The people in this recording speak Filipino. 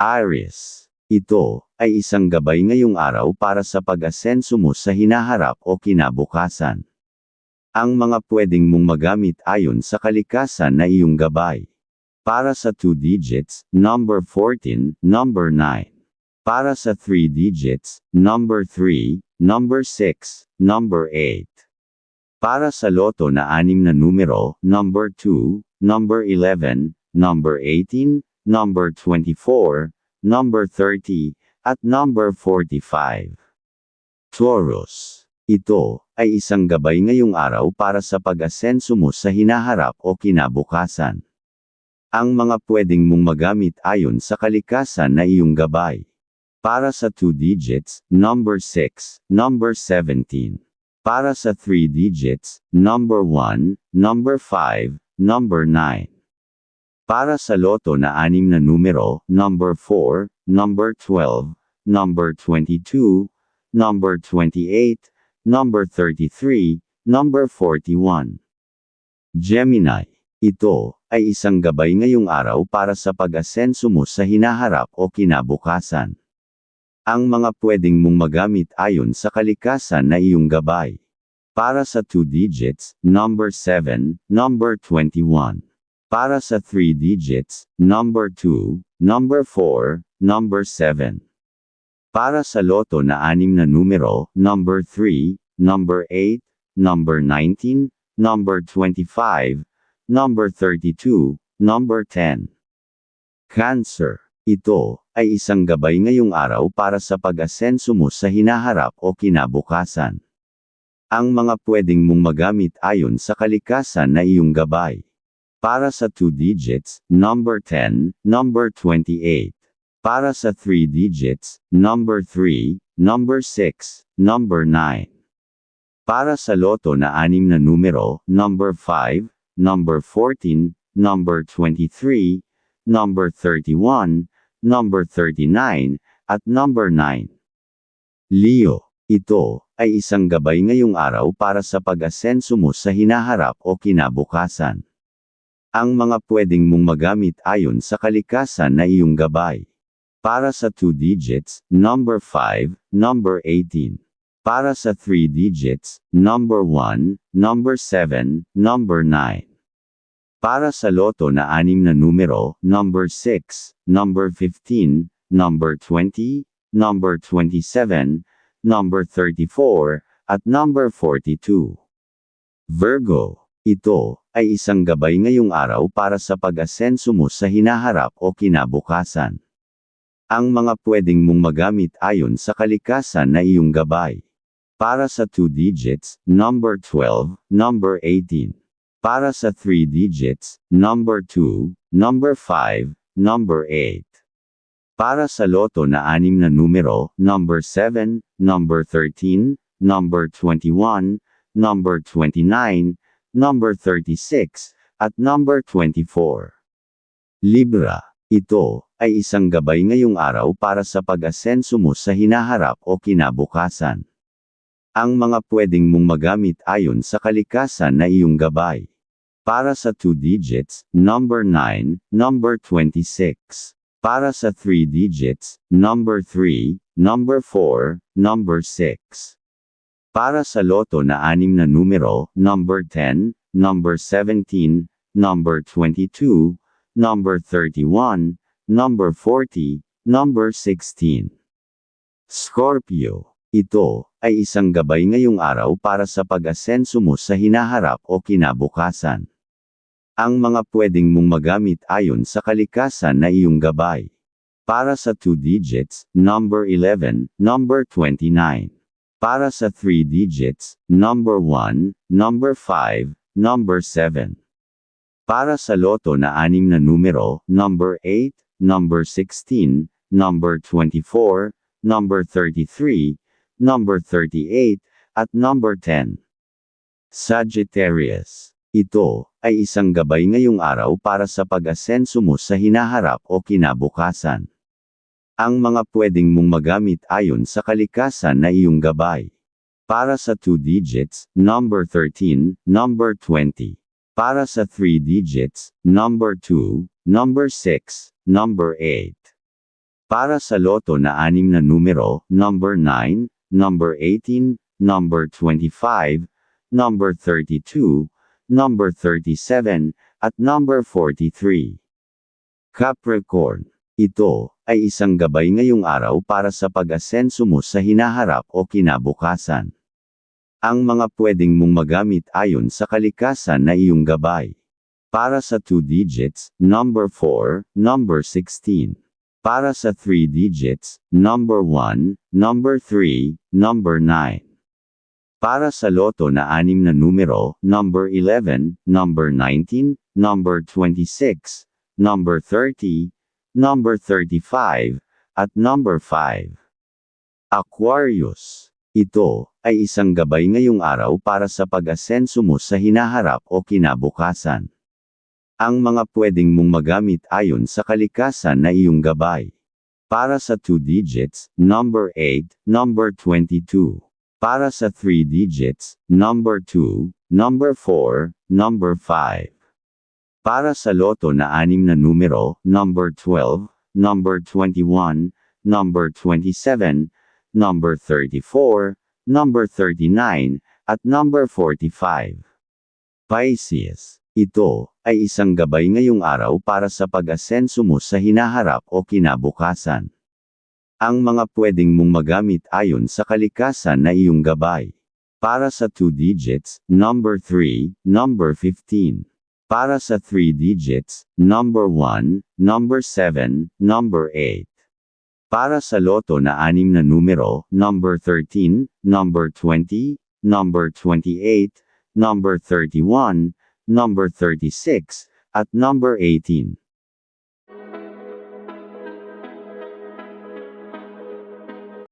Aries. Ito ay isang gabay ngayong araw para sa pag-asenso mo sa hinaharap o kinabukasan. Ang mga pwedeng mong magamit ayon sa kalikasan na iyong gabay. Para sa 2 digits, number 14, number 9. Para sa 3 digits, number 3, number 6, number 8. Para sa loto na anim na numero, number 2, number 11, number 18, number 24, number 30, at number 45. Taurus. Ito ay isang gabay ngayong araw para sa pag-asenso mo sa hinaharap o kinabukasan. Ang mga pwedeng mong magamit ayon sa kalikasan na iyong gabay. Para sa 2 digits, number 6, number 17. Para sa 3 digits, number 1, number 5, number 9. Para sa loto na anim na numero, number 4, number 12, number 22, number 28, number 33, number 41. Gemini. Ito ay isang gabay ngayong araw para sa pag-asenso mo sa hinaharap o kinabukasan. Ang mga pwedeng mong magamit ayon sa kalikasan na iyong gabay. Para sa 2 digits, number 7, number 21. Para sa 3 digits, number 2, number 4, number 7. Para sa loto na anim na numero, number 3, number 8, number 19, number 25, number 32, number 10. Cancer. Ito ay isang gabay ngayong araw para sa pag-asenso mo sa hinaharap o kinabukasan. Ang mga pwedeng mong magamit ayon sa kalikasan na iyong gabay. Para sa 2 digits, number 10, number 28. Para sa 3 digits, number 3, number 6, number 9. Para sa loto na anim na numero, number 5, number 14, number 23, number 31, number 39, at number 9. Leo, ito ay isang gabay ngayong araw para sa pag-asenso mo sa hinaharap o kinabukasan. Ang mga pwedeng mong magamit ayon sa kalikasan na iyong gabay. Para sa 2 digits, number 5, number 18. Para sa 3 digits, number 1, number 7, number 9. Para sa loto na anim na numero, number 6, number 15, number 20, number 27, number 34, at number 42. Virgo, ito ay isang gabay ngayong araw para sa pag-asenso mo sa hinaharap o kinabukasan. Ang mga pwedeng mong magamit ayon sa kalikasan na iyong gabay. Para sa 2 digits, number 12, number 18. Para sa 3 digits, number 2, number 5, number 8. Para sa loto na anim na numero, number 7, number 13, number 21, number 29, number 36, at number 24. Libra. Ito ay isang gabay ngayong araw para sa pag-asenso mo sa hinaharap o kinabukasan. Ang mga pwedeng mong magamit ayon sa kalikasan na iyong gabay. Para sa 2 digits, number 9, number 26. Para sa 3 digits, number 3, number 4, number 6. Para sa loto na anim na numero, number 10, number 17, number 22, number 31, number 40, number 16. Scorpio. Ito ay isang gabay ngayong araw para sa pag-asenso mo sa hinaharap o kinabukasan. Ang mga pwedeng mong magamit ayon sa kalikasan na iyong gabay. Para sa 2 digits, number 11, number 29. Para sa 3 digits, number 1, number 5, number 7. Para sa loto na anim na numero, number 8, number 16, number 24, number 33, number 38, at number 10. Sagittarius. Ito ay isang gabay ngayong araw para sa pag-asenso mo sa hinaharap o kinabukasan. Ang mga pwedeng mong magamit ayon sa kalikasan na iyong gabay. Para sa 2 digits, number 13, number 20. Para sa 3 digits, number 2, number 6, number 8. Para sa loto na anim na numero, number 9, number 18, number 25, number 32, number 37, at number 43. Capricorn. Ito ay isang gabay ngayong araw para sa pag-asenso mo sa hinaharap o kinabukasan. Ang mga pwedeng mong magamit ayon sa kalikasan na iyong gabay. Para sa 2 digits, number 4, number 16. Para sa 3 digits, number 1, number 3, number 9. Para sa loto na anim na numero, number 11, number 19, number 26, number 30, number 35, at number 5. Aquarius. Ito ay isang gabay ngayong araw para sa pag-asenso mo sa hinaharap o kinabukasan. Ang mga pwedeng mong magamit ayon sa kalikasan na iyong gabay. Para sa 2 digits, number 8, number 22. Para sa 3 digits, number 2, number 4, number 5. Para sa loto na anim na numero, number 12, number 21, number 27, number 34, number 39, at number 45. Pisces. Ito ay isang gabay ngayong araw para sa pag-asenso mo sa hinaharap o kinabukasan. Ang mga pwedeng mong magamit ayon sa kalikasan na iyong gabay. Para sa 2 digits, number 3, number 15. Para sa 3 digits, number 1, number 7, number 8. Para sa loto na anim na numero, number 13, number 20, number 28, number 31, number 36, at number 18.